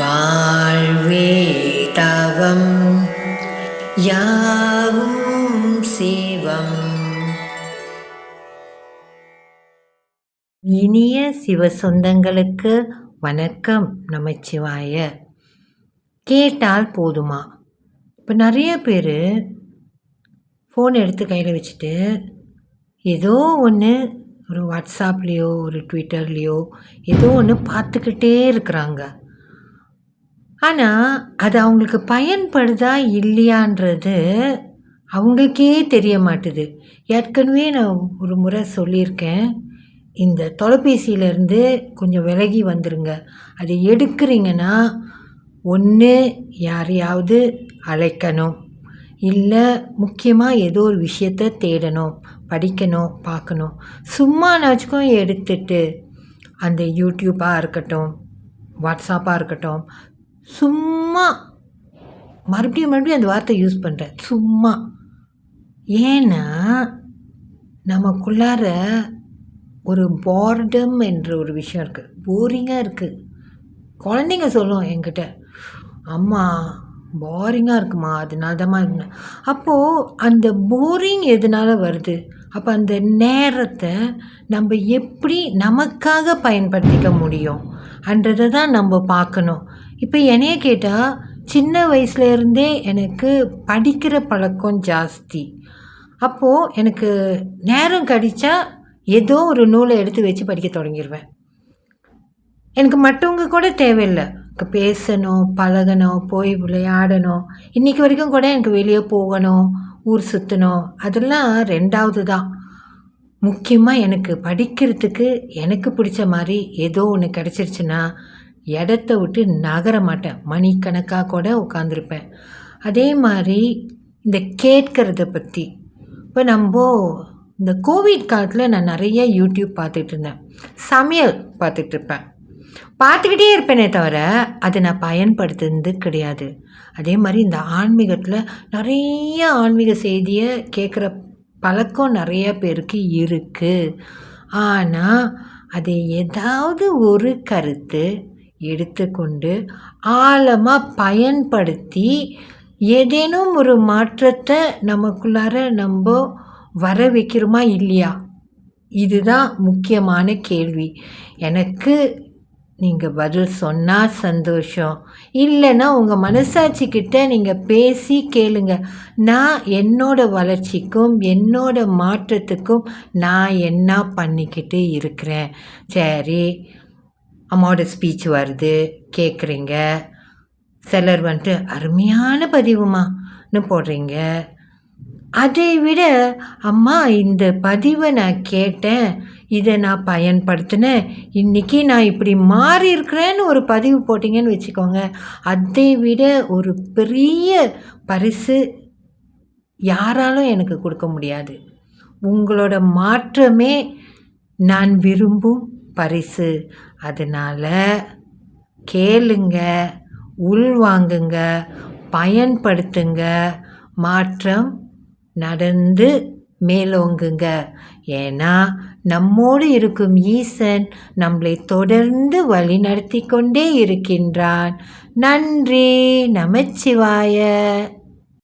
வாழ்வே தவம் யாவும் சிவம். இனிய சிவ சொந்தங்களுக்கு வணக்கம் நமச்சிவாய. கேட்டால் போதுமா? இப்போ நிறைய பேர் ஃபோன் எடுத்து கையில் வச்சுட்டு ஏதோ ஒன்று ஒரு வாட்ஸ்அப்லேயோ ஒரு ட்விட்டர்லேயோ ஏதோ ஒன்று பார்த்துக்கிட்டே இருக்கிறாங்க. ஆனால் அது அவங்களுக்கு பயன்படுதா இல்லையான்றது அவங்களுக்கே தெரிய மாட்டுது. ஏற்கனவே நான் ஒரு முறை சொல்லியிருக்கேன். இந்த தொலைபேசியிலேருந்து கொஞ்சம் விலகி வந்துடுங்க அதை எடுக்கிறீங்கன்னா ஒன்று யாரையாவது அழைக்கணும். இல்லை முக்கியமாக ஏதோ ஒரு விஷயத்த தேடணும் படிக்கணும் பார்க்கணும். சும்மா நாச்சுக்கும் எடுத்துட்டு அந்த யூடியூப்பாக இருக்கட்டும் வாட்ஸ்அப்பாக இருக்கட்டும் சும்மா. மறுபடியும் மறுபடியும் அந்த வார்த்தை யூஸ் பண்ணுறேன் சும்மா. ஏன்னா நமக்குள்ளார ஒரு போர்டம் என்ற ஒரு விஷயம் இருக்குது போரிங்காக இருக்குது குழந்தைங்க சொல்லும் என்கிட்ட அம்மா போரிங்காக இருக்குமா? அதனால தான் அப்போது அந்த போரிங் எதனால் வருது? அப்போ அந்த நேரத்தை நம்ம எப்படி நமக்காக பயன்படுத்திக்க முடியும்? அன்றதை தான் நம்ம பார்க்கணும். இப்போ என்னைய கேட்டால் சின்ன வயசுலேருந்தே எனக்கு படிக்கிற பழக்கம் ஜாஸ்தி. அப்போது எனக்கு நேரம் கடித்தா ஏதோ ஒரு நூலை எடுத்து வச்சு படிக்க தொடங்கிடுவேன் எனக்கு மற்றவங்க கூட தேவையில்லை. பேசணும் பழகணும் போய் விளையாடணும். இன்றைக்கி வரைக்கும் கூட எனக்கு வெளியே போகணும் ஊர் சுற்றணும் அதெல்லாம் ரெண்டாவது தான். முக்கியமாக எனக்கு படிக்கிறதுக்கு எனக்கு பிடிச்ச மாதிரி ஏதோ ஒன்று கிடச்சிருச்சுன்னா இடத்த விட்டு நகர மாட்டேன். மணிக்கணக்காக கூட உட்காந்துருப்பேன் அதே மாதிரி இந்த கேட்கறத பற்றி இப்போ நம்ம இந்த கோவிட் காலத்தில் நான் நிறைய யூடியூப் பார்த்துட்டு இருந்தேன். சமையல் பார்த்துட்ருப்பேன் பார்த்துக்கிட்டே இருப்பேனே தவிர அதை நான் பயன்படுத்துனது கிடையாது. அதே மாதிரி இந்த ஆன்மீகத்தில் நிறைய ஆன்மீக செய்தியை கேட்குற பழக்கம் நிறைய பேருக்கு இருக்குது ஆனால் அது ஏதாவது ஒரு கருத்து எடுத்துக்கொண்டு ஆழமாக பயன்படுத்தி ஏதேனும் ஒரு மாற்றத்தை நமக்குள்ளார நம்ம வர வைக்கிறோமா இல்லையா? இதுதான் முக்கியமான கேள்வி. எனக்கு நீங்கள் பதில் சொன்னால் சந்தோஷம். இல்லைன்னா உங்கள் மனசாட்சிக்கிட்ட நீங்கள் பேசி கேளுங்க. நான் என்னோட வளர்ச்சிக்கும் என்னோட மாற்றத்துக்கும் நான் என்ன பண்ணிக்கிட்டு இருக்கிறேன்? சரி அம்மாவோட ஸ்பீச் வருது கேட்குறீங்க சிலர் வந்துட்டு அருமையான பதிவுமான்னு போடுறீங்க. அதை விட அம்மா இந்த பதிவை நான் கேட்டேன். இதை நான் பயன்படுத்தினேன். இன்றைக்கி நான் இப்படி மாறி இருக்கிறேன்னு ஒரு பதிவு போட்டிங்கன்னு வச்சுக்கோங்க. அதை விட ஒரு பெரிய பரிசு யாராலும் எனக்கு கொடுக்க முடியாது. உங்களோட மாற்றமே நான் விரும்பும் பரிசு. அதனால் கேளுங்க உள்வாங்குங்க பயன்படுத்துங்க மாற்றம் நடந்து மேலோங்குங்க. ஏன்னா நம்மோடு இருக்கும் ஈசன் நம்மளை தொடர்ந்து வழி நடத்தி கொண்டே இருக்கின்றான். நன்றி நமச்சிவாய.